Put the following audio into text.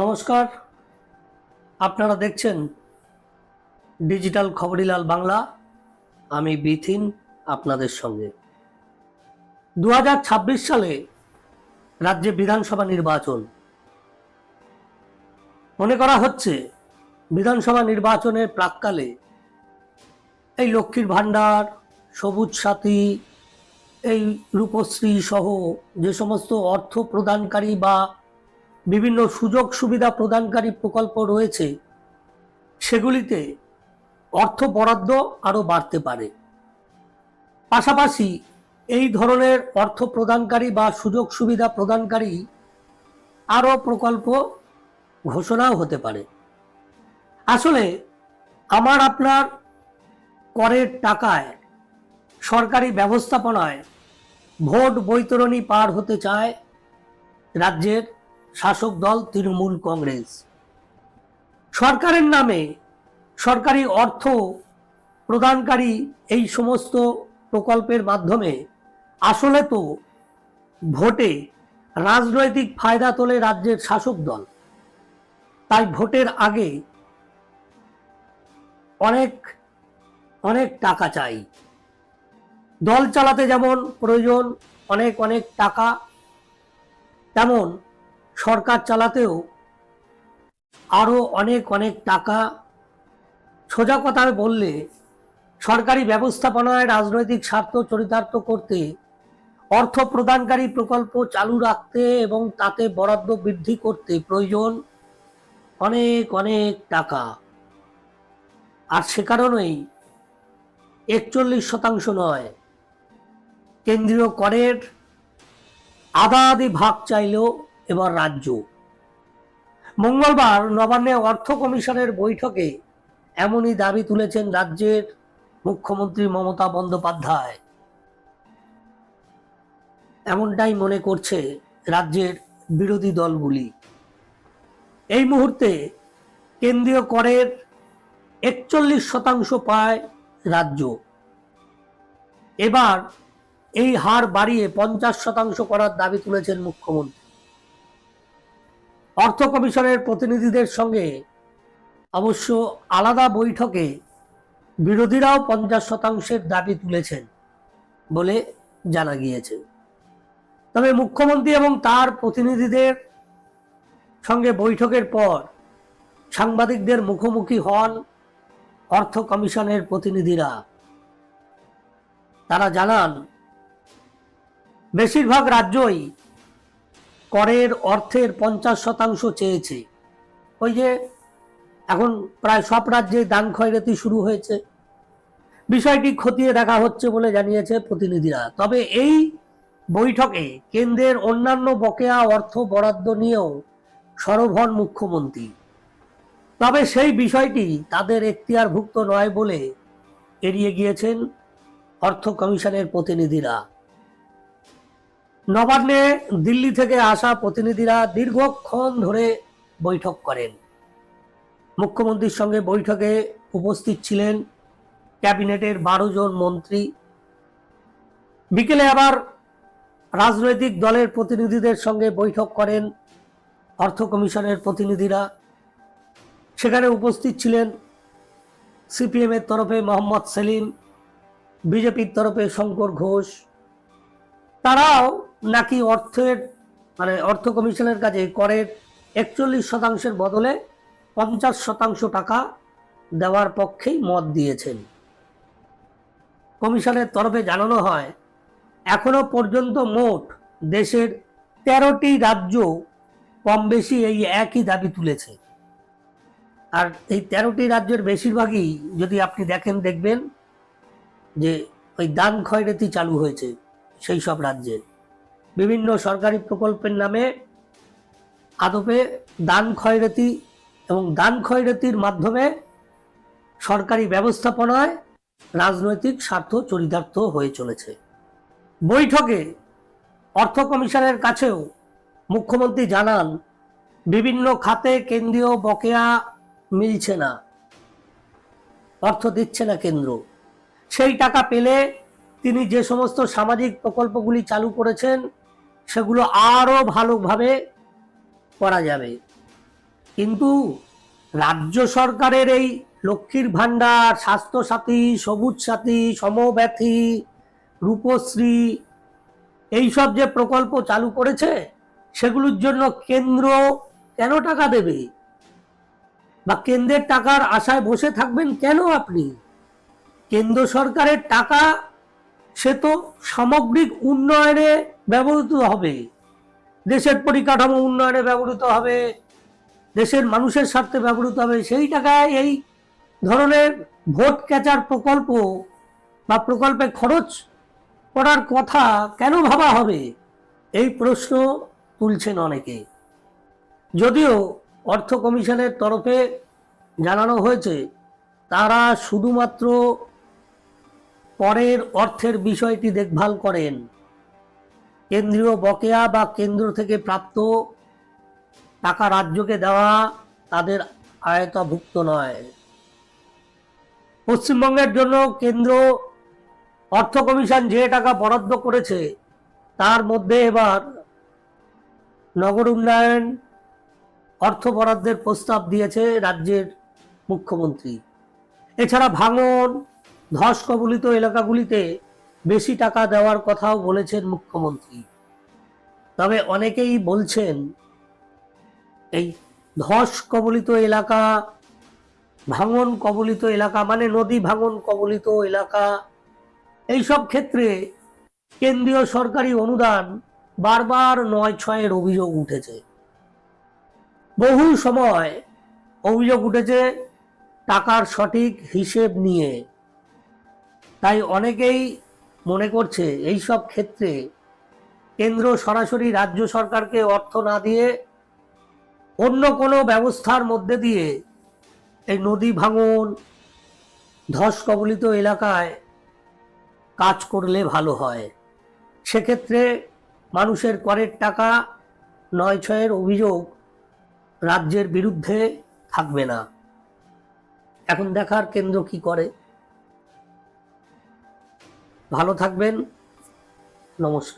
নমস্কার। আপনারা দেখছেন ডিজিটাল খবরিলাল বাংলা। আমি বিথিন আপনাদের সঙ্গে। দু হাজার ছাব্বিশ সালে রাজ্যে বিধানসভা নির্বাচন। মনে করা হচ্ছে বিধানসভা নির্বাচনের প্রাককালে এই লক্ষ্মীর ভাণ্ডার, সবুজ সাথী, এই রূপশ্রী সহ যে সমস্ত অর্থ প্রদানকারী বা বিভিন্ন সুযোগ সুবিধা প্রদানকারী প্রকল্প রয়েছে, সেগুলিতে অর্থ বরাদ্দ আরও বাড়তে পারে। পাশাপাশি এই ধরনের অর্থ প্রদানকারী বা সুযোগ সুবিধা প্রদানকারী আরও প্রকল্প ঘোষণাও হতে পারে। আসলে আমার আপনার করের টাকায় সরকারি ব্যবস্থাপনায় ভোট বৈতরণী পার হতে চায় রাজ্যের শাসক দল তৃণমূল কংগ্রেস। সরকারের নামে সরকারি অর্থ প্রদানকারী এই সমস্ত প্রকল্পের মাধ্যমে আসলে তো ভোটে রাজনৈতিক ফায়দা তোলে রাজ্যের শাসক দল। তাই ভোটের আগে অনেক অনেক টাকা চাই। দল চালাতে যেমন প্রয়োজন অনেক অনেক টাকা, তেমন সরকার চালাতেও আরও অনেক অনেক টাকা সোজা কথায় বললে সরকারি ব্যবস্থাপনায় রাজনৈতিক স্বার্থ চরিতার্থ করতে, অর্থ প্রদানকারী প্রকল্প চালু রাখতে এবং তাতে বরাদ্দ বৃদ্ধি করতে প্রয়োজন অনেক অনেক টাকা। আর সে কারণেই একচল্লিশ শতাংশ নয়, কেন্দ্রীয় করের আধা আধি ভাগ চাইল এবার রাজ্য। মঙ্গলবার নবান্নে অর্থ কমিশনের বৈঠকে এমনই দাবি তুলেছেন রাজ্যের মুখ্যমন্ত্রী মমতা বন্দ্যোপাধ্যায়। এমনটাই মনে করছে রাজ্যের বিরোধী দলগুলি। এই মুহূর্তে কেন্দ্রীয় করের একচল্লিশ শতাংশ পায় রাজ্য। এবার এই হার বাড়িয়ে পঞ্চাশ শতাংশ করার দাবি তুলেছেন মুখ্যমন্ত্রী। অর্থ কমিশনের প্রতিনিধিদের সঙ্গে অবশ্য আলাদা বৈঠকে বিরোধীরাও পঞ্চাশ শতাংশের দাবি তুলেছেন বলে জানা গিয়েছে। তবে মুখ্যমন্ত্রী এবং তার প্রতিনিধিদের সঙ্গে বৈঠকের পর সাংবাদিকদের মুখোমুখি হন অর্থ কমিশনের প্রতিনিধিরা। তারা জানান, বেশিরভাগ রাজ্যই করের অর্থের পঞ্চাশ শতাংশ চেয়েছে। ওই যে এখন প্রায় সব রাজ্যে দান খয়রাতি শুরু হয়েছে। বিষয়টি খতিয়ে দেখা হচ্ছে বলে জানিয়েছে প্রতিনিধিরা। তবে এই বৈঠকে কেন্দ্রের অন্যান্য বকেয়া অর্থ বরাদ্দ নিয়েও সরব হন মুখ্যমন্ত্রী। তবে সেই বিষয়টি তাদের এখতিয়ারভুক্ত নয় বলে এড়িয়ে গিয়েছেন অর্থ কমিশনের প্রতিনিধিরা। নবান্নে দিল্লি থেকে আসা প্রতিনিধিরা দীর্ঘক্ষণ ধরে বৈঠক করেন। মুখ্যমন্ত্রীর সঙ্গে বৈঠকে উপস্থিত ছিলেন ক্যাবিনেটের বারো জন মন্ত্রী। বিকেলে আবার রাজনৈতিক দলের প্রতিনিধিদের সঙ্গে বৈঠক করেন অর্থ কমিশনের প্রতিনিধিরা। সেখানে উপস্থিত ছিলেন সিপিএমের তরফে মোহাম্মদ সেলিম, বিজেপির তরফে শঙ্কর ঘোষ তারাও নাকি অর্থের মানে অর্থ কমিশনের কাছে করের একচল্লিশ শতাংশের বদলে পঞ্চাশ শতাংশ টাকা দেওয়ার পক্ষেই মত দিয়েছেন। কমিশনের তরফে জানানো হয়, এখনও পর্যন্ত মোট দেশের তেরোটি রাজ্য কম বেশি এই একই দাবি তুলেছে। আর এই তেরোটি রাজ্যের বেশিরভাগই যদি আপনি দেখেন, দেখবেন যে ওই দান খয়রাতি চালু হয়েছে। সেই সব রাজ্যে। বিভিন্ন সরকারি প্রকল্পের নামে আদপে দান খয়রাতি এবং দান খয়রাতির মাধ্যমে সরকারি ব্যবস্থাপনায় রাজনৈতিক স্বার্থ চরিতার্থ হয়ে চলেছে। বৈঠকে অর্থ কমিশনের কাছেও মুখ্যমন্ত্রী জানান, বিভিন্ন খাতে কেন্দ্রীয় বকেয়া মিলছে না, অর্থ দিচ্ছে না কেন্দ্র। সেই টাকা পেলে তিনি যে সমস্ত সামাজিক প্রকল্পগুলি চালু করেছেন, সেগুলো আরও ভালোভাবে করা যাবে। কিন্তু রাজ্য সরকারের এই লক্ষ্মীর ভাণ্ডার, স্বাস্থ্যসাথী সবুজ সাথী সমব্যথী, রূপশ্রী, এইসব যে প্রকল্প চালু করেছে, সেগুলোর জন্য কেন্দ্র কেন টাকা দেবে? বা কেন্দ্রের টাকার আশায় বসে থাকবেন কেন আপনি? কেন্দ্র সরকারের টাকা সে তো সামগ্রিক উন্নয়নে ব্যবহৃত হবে। দেশের পরিকাঠামো উন্নয়নে ব্যবহৃত হবে, দেশের মানুষের স্বার্থে ব্যবহৃত হবে, সেই টাকায় এই ধরনের ভোট ক্যাচার প্রকল্প বা প্রকল্পে খরচ করার কথা কেন ভাবা হবে? এই প্রশ্ন তুলছেন অনেকে। যদিও অর্থ কমিশনের তরফে জানানো হয়েছে, তারা শুধুমাত্র পরের অর্থের বিষয়টি দেখভাল করেন। কেন্দ্রীয় বকেয়া বা কেন্দ্র থেকে প্রাপ্ত টাকা রাজ্যকে দেওয়া তাদের আয়তাভুক্ত নয়। পশ্চিমবঙ্গের জন্য কেন্দ্র অর্থ কমিশন যে টাকা বরাদ্দ করেছে, তার মধ্যে এবার নগর উন্নয়ন অর্থ বরাদ্দের প্রস্তাব দিয়েছে রাজ্যের মুখ্যমন্ত্রী। এছাড়া ভাঙন ধস কবলিত এলাকাগুলিতে বেশি টাকা দেওয়ার কথাও বলেছেন মুখ্যমন্ত্রী। তবে অনেকেই বলছেন, এই ধস কবলিত এলাকা ভাঙন কবলিত এলাকা মানে নদী ভাঙন কবলিত এলাকা, এইসব ক্ষেত্রে কেন্দ্রীয় সরকারি অনুদান বারবার নয় ছয়ের অভিযোগ উঠেছে। বহু সময় অভিযোগ উঠেছে, টাকার সঠিক হিসেব নিয়ে। তাই অনেকেই মনে করছে এই সব ক্ষেত্রে কেন্দ্র সরাসরি রাজ্য সরকারকে অর্থ না দিয়ে অন্য কোনো ব্যবস্থার মধ্যে দিয়ে এই নদী ভাঙন, ধস কবলিত এলাকায় কাজ করলে ভালো হয়। সেক্ষেত্রে মানুষের করের টাকা, নয় ছয়ের অভিযোগ রাজ্যের বিরুদ্ধে থাকবে না। এখন দেখার কেন্দ্র কি করে? ভালো থাকবেন। নমস্কার।